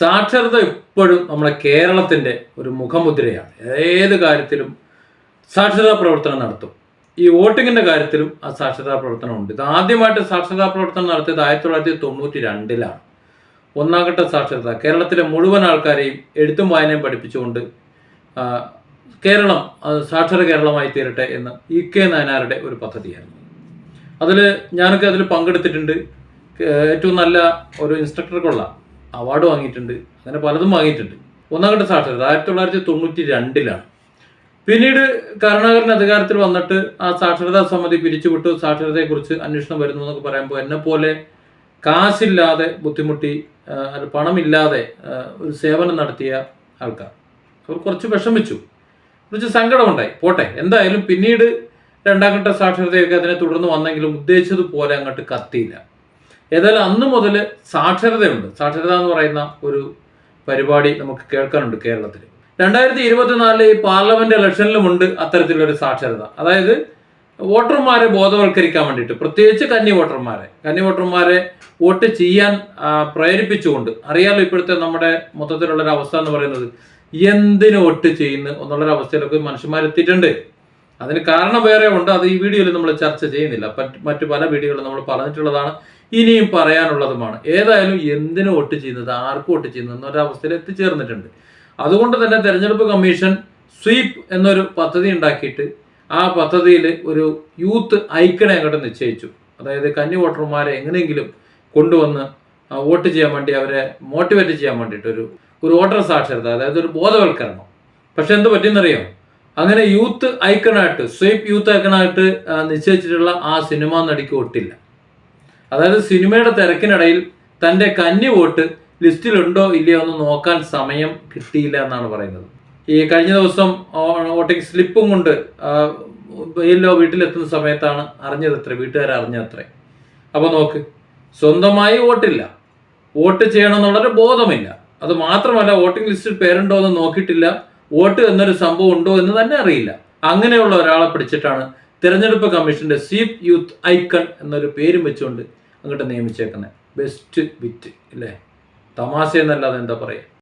സാക്ഷരത ഇപ്പോഴും നമ്മുടെ കേരളത്തിന്റെ ഒരു മുഖമുദ്രയാണ്. ഏത് കാര്യത്തിലും സാക്ഷരതാ പ്രവർത്തനം നടത്തും. ഈ വോട്ടിങ്ങിന്റെ കാര്യത്തിലും ആ സാക്ഷരതാ പ്രവർത്തനം ഉണ്ട്. ഇത് ആദ്യമായിട്ട് സാക്ഷരതാ പ്രവർത്തനം നടത്തിയത് ആയിരത്തി തൊള്ളായിരത്തി തൊണ്ണൂറ്റി രണ്ടിലാണ് ഒന്നാംഘട്ട സാക്ഷരത. കേരളത്തിലെ മുഴുവൻ ആൾക്കാരെയും എഴുത്തും വായനയും പഠിപ്പിച്ചുകൊണ്ട് കേരളം സാക്ഷര കേരളമായി തീരട്ടെ എന്ന് ഇ കെ നായനാരുടെ ഒരു പദ്ധതിയായിരുന്നു. അതിൽ ഞാനൊക്കെ അതിൽ പങ്കെടുത്തിട്ടുണ്ട്. ഏറ്റവും നല്ല ഒരു ഇൻസ്ട്രക്ടർക്കുള്ള അവാർഡ് വാങ്ങിയിട്ടുണ്ട്. അങ്ങനെ പലതും വാങ്ങിയിട്ടുണ്ട്. ഒന്നാം ഘട്ട സാക്ഷരത ആയിരത്തി തൊള്ളായിരത്തി തൊണ്ണൂറ്റി രണ്ടിലാണ് പിന്നീട് കരുണാകരൻ അധികാരത്തിൽ വന്നിട്ട് ആ സാക്ഷരതാ സമിതി പിരിച്ചുവിട്ടു. സാക്ഷരതയെക്കുറിച്ച് അന്വേഷണം വരുന്നു എന്നൊക്കെ പറയുമ്പോൾ എന്നെ പോലെ കാശില്ലാതെ ബുദ്ധിമുട്ടി അല്ല പണമില്ലാതെ ഒരു സേവനം നടത്തിയ ആൾക്കാർ. അവർ കുറച്ച് വിഷമിച്ചു. കുറച്ച് സങ്കടമുണ്ടായി. പോട്ടെ എന്തായാലും പിന്നീട് രണ്ടാം ഘട്ട സാക്ഷരതയൊക്കെ അതിനെ തുടർന്ന് വന്നെങ്കിലും ഉദ്ദേശിച്ചതുപോലെ അങ്ങോട്ട് കത്തിയില്ല. ഏതായാലും അന്ന് മുതൽ സാക്ഷരതയുണ്ട്. സാക്ഷരത എന്ന് പറയുന്ന ഒരു പരിപാടി നമുക്ക് കേൾക്കാനുണ്ട് കേരളത്തിൽ രണ്ടായിരത്തി ഇരുപത്തിനാലിലെ ഈ പാർലമെന്റ് ഇലക്ഷനിലുമുണ്ട് അത്തരത്തിലൊരു സാക്ഷരത. അതായത് വോട്ടർമാരെ ബോധവൽക്കരിക്കാൻ വേണ്ടിയിട്ട് പ്രത്യേകിച്ച് കന്നി വോട്ടർമാരെ. കന്നി വോട്ടർമാരെ വോട്ട് ചെയ്യാൻ പ്രേരിപ്പിച്ചുകൊണ്ട് അറിയാലോ ഇപ്പോഴത്തെ നമ്മുടെ മൊത്തത്തിലുള്ളൊരു അവസ്ഥ എന്ന് പറയുന്നത് എന്തിനു വോട്ട് ചെയ്യുന്നു എന്നുള്ളൊരു അവസ്ഥയിലൊക്കെ മനുഷ്യന്മാരെത്തിയിട്ടുണ്ട്. അതിന് കാരണം വേറെ ഉണ്ട്. അത് ഈ വീഡിയോയിൽ നമ്മൾ ചർച്ച ചെയ്യുന്നില്ല. മറ്റു പല വീഡിയോകളും നമ്മൾ പറഞ്ഞിട്ടുള്ളതാണ്. ഇനിയും പറയാനുള്ളതുമാണ്. ഏതായാലും എന്തിനു വോട്ട് ചെയ്യുന്നത് ആർക്ക് വോട്ട് ചെയ്യുന്നത് എന്നൊരു അവസ്ഥയിൽ എത്തിച്ചേർന്നിട്ടുണ്ട്. അതുകൊണ്ട് തന്നെ തെരഞ്ഞെടുപ്പ് കമ്മീഷൻ സ്വീപ്പ് എന്നൊരു പദ്ധതി ഉണ്ടാക്കിയിട്ട് ആ പദ്ധതിയിൽ ഒരു യൂത്ത് ഐക്കണെ അങ്ങോട്ട് നിശ്ചയിച്ചു. അതായത് കന്നി വോട്ടർമാരെ എങ്ങനെയെങ്കിലും കൊണ്ടുവന്ന് വോട്ട് ചെയ്യാൻ വേണ്ടി അവരെ മോട്ടിവേറ്റ് ചെയ്യാൻ വേണ്ടിയിട്ട് ഒരു ഒരു വോട്ടർ സാക്ഷരത അതായത് ഒരു ബോധവൽക്കരണം. പക്ഷെ എന്ത് പറ്റിയെന്നറിയോ? അങ്ങനെ യൂത്ത് ഐക്കണായിട്ട് സ്വീപ്പ് യൂത്ത് ഐക്കണായിട്ട് നിശ്ചയിച്ചിട്ടുള്ള ആ സിനിമ നടിക്ക് വോട്ടില്ല. അതായത് സിനിമയുടെ തിരക്കിനിടയിൽ തന്റെ കന്നി വോട്ട് ലിസ്റ്റിലുണ്ടോ ഇല്ലയോ എന്ന് നോക്കാൻ സമയം കിട്ടിയില്ല എന്നാണ് പറയുന്നത്. ഈ കഴിഞ്ഞ ദിവസം വോട്ടിംഗ് സ്ലിപ്പും കൊണ്ട് എല്ലോ വീട്ടിലെത്തുന്ന സമയത്താണ് അറിഞ്ഞത് അത്ര വീട്ടുകാർ അറിഞ്ഞത്രേ അപ്പോൾ നോക്ക് സ്വന്തമായി വോട്ടില്ല. വോട്ട് ചെയ്യണമെന്നുള്ളൊരു ബോധമില്ല. അത് മാത്രമല്ല വോട്ടിംഗ് ലിസ്റ്റിൽ പേരുണ്ടോ എന്ന് നോക്കിയിട്ടില്ല. വോട്ട് എന്നൊരു സംഭവം ഉണ്ടോ എന്ന് തന്നെ അറിയില്ല. അങ്ങനെയുള്ള ഒരാളെ പിടിച്ചിട്ടാണ് തിരഞ്ഞെടുപ്പ് കമ്മീഷന്റെ സീപ് യൂത്ത് ഐക്കൺ എന്നൊരു പേരും വെച്ചുകൊണ്ട് അങ്ങോട്ട് നിയമിച്ചേക്കുന്നത്. ബെസ്റ്റ് വിറ്റ് അല്ലേ? തമാശ എന്നല്ലാതെ എന്താ പറയുക